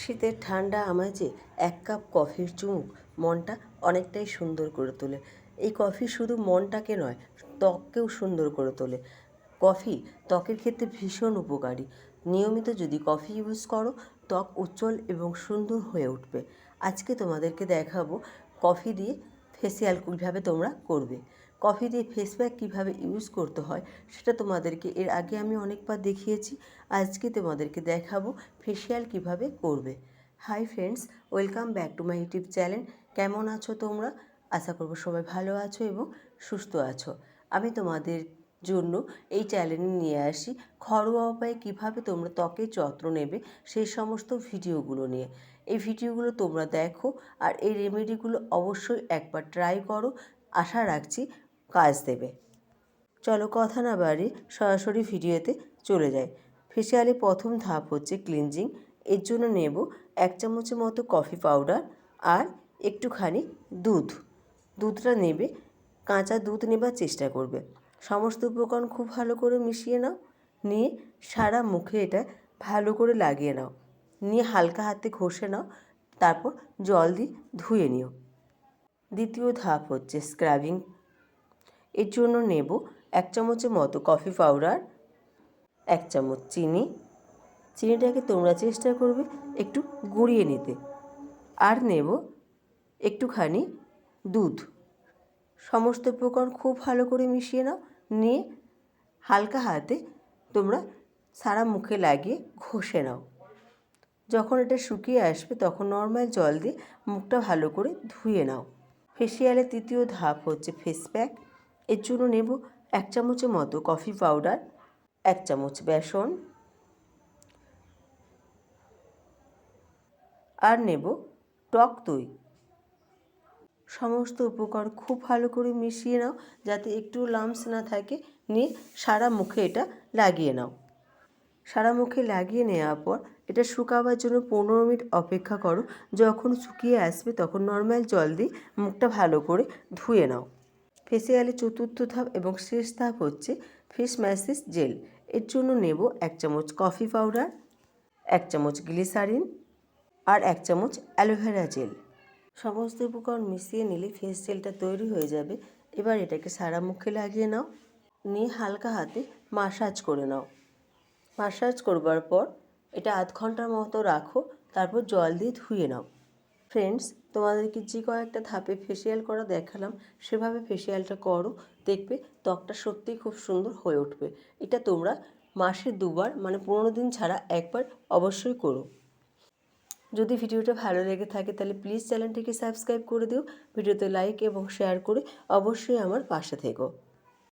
শীতের ঠান্ডা আমাজে এক কাপ কফির চুমুক মনটা অনেকটাই সুন্দর করে তোলে। এই কফি শুধু মনটাকে নয়, ত্বককেও সুন্দর করে তোলে। কফি ত্বকের ক্ষেত্রে ভীষণ উপকারী। নিয়মিত যদি কফি ইউজ করো, ত্বক উজ্জ্বল এবং সুন্দর হয়ে উঠবে। আজকে তোমাদেরকে দেখাবো কফি দিয়ে ফেসিয়াল কীভাবে তোমরা করবে। কফি দিয়ে ফেস প্যাক কীভাবে ইউজ করতে হয়, সেটা তোমাদেরকে এর আগে আমি অনেকবার দেখিয়েছি। আজকে তোমাদেরকে দেখাবো ফেসিয়াল কীভাবে করবে। Hi friends welcome back to my YouTube channel কেমন আছো তোমরা? আশা করব সবাই ভালো আছো এবং সুস্থ আছো। আমি তোমাদের জন্য এই চ্যানেলে নিয়ে আসি ঘরোয়া উপায়ে কীভাবে তোমরা ত্বকের যত্ন নেবে সেই সমস্ত ভিডিওগুলো নিয়ে। এই ভিডিওগুলো তোমরা দেখো আর এই রেমেডিগুলো অবশ্যই একবার ট্রাই করো। আশা রাখছি কাজ দেবে। চলো কথা না বাড়ি সরাসরি ভিডিওতে চলে যাই। ফেসিয়ালে প্রথম ধাপ হচ্ছে ক্লিনজিং। এর জন্য নেব এক চামচের মতো কফি পাউডার আর একটুখানি দুধ। দুধটা নেবে, কাঁচা দুধ নেবার চেষ্টা করবে। সমস্ত উপকরণ খুব ভালো করে মিশিয়ে নাও। নিয়ে সারা মুখে এটা ভালো করে লাগিয়ে নাও। নিয়ে হালকা হাতে ঘষে নাও। তারপর জল দিয়ে ধুয়ে নিও। দ্বিতীয় ধাপ হচ্ছে স্ক্রাবিং এর জন্য নেব এক চামচের মতো কফি পাউডার এক চামচ চিনি। চিনিটাকে তোমরা চেষ্টা করবে একটু গুঁড়িয়ে নিতে। আর নেব একটুখানি দুধ। সমস্ত উপকরণ খুব ভালো করে মিশিয়ে নাও, নিয়ে হালকা হাতে তোমরা সারা মুখে লাগিয়ে ঘষে নাও। যখন এটা শুকিয়ে আসবে তখন নর্মাল জল দিয়ে মুখটা ভালো করে ধুয়ে নাও। ফেসিয়ালের তৃতীয় ধাপ হচ্ছে ফেস প্যাক এর জন্য নেব এক চামচের মতো কফি পাউডার এক চামচ বেসন আর নেব টক দই। সমস্ত উপকরণ খুব ভালো করে মিশিয়ে নাও যাতে একটু লামস না থাকে। নিয়ে সারা মুখে এটা লাগিয়ে নাও। সারা মুখে লাগিয়ে নেওয়ার পর এটা শুকাবার জন্য পনেরো মিনিট অপেক্ষা করো। যখন শুকিয়ে আসবে তখন নর্মাল জল দিয়ে মুখটা ভালো করে ধুয়ে নাও। ফেসিয়ালের চতুর্থ ধাপ এবং শেষ ধাপ হচ্ছে ফেস ম্যাসেজ জেল। এর জন্য নেব এক চামচ কফি পাউডার, এক চামচ গ্লিসারিন আর এক চামচ অ্যালোভেরা জেল। সমস্ত উপকরণ মিশিয়ে নিলে ফেস জেলটা তৈরি হয়ে যাবে। এবার এটাকে সারা মুখে লাগিয়ে নাও। নিয়ে হালকা হাতে মাসাজ করে নাও। মাসাজ করবার পর এটা আধ ঘণ্টার মতো রাখো, তারপর জল দিয়ে ধুয়ে নাও। ফ্রেন্ডস তোমাদেরকে যে কয়েকটা ধাপে ফেসিয়াল করা দেখালাম, সেভাবে ফেসিয়ালটা করো, দেখবে ত্বকটা সত্যিই খুব সুন্দর হয়ে উঠবে। এটা তোমরা মাসে দুবার মানে পনেরো দিন ছাড়া একবার অবশ্যই করো। যদি ভিডিওটা ভালো লেগে থাকে, তাহলে প্লিজ চ্যানেলটিকে সাবস্ক্রাইব করে দিও, ভিডিওতে লাইক এবং শেয়ার করে অবশ্যই আমার পাশে থেকো।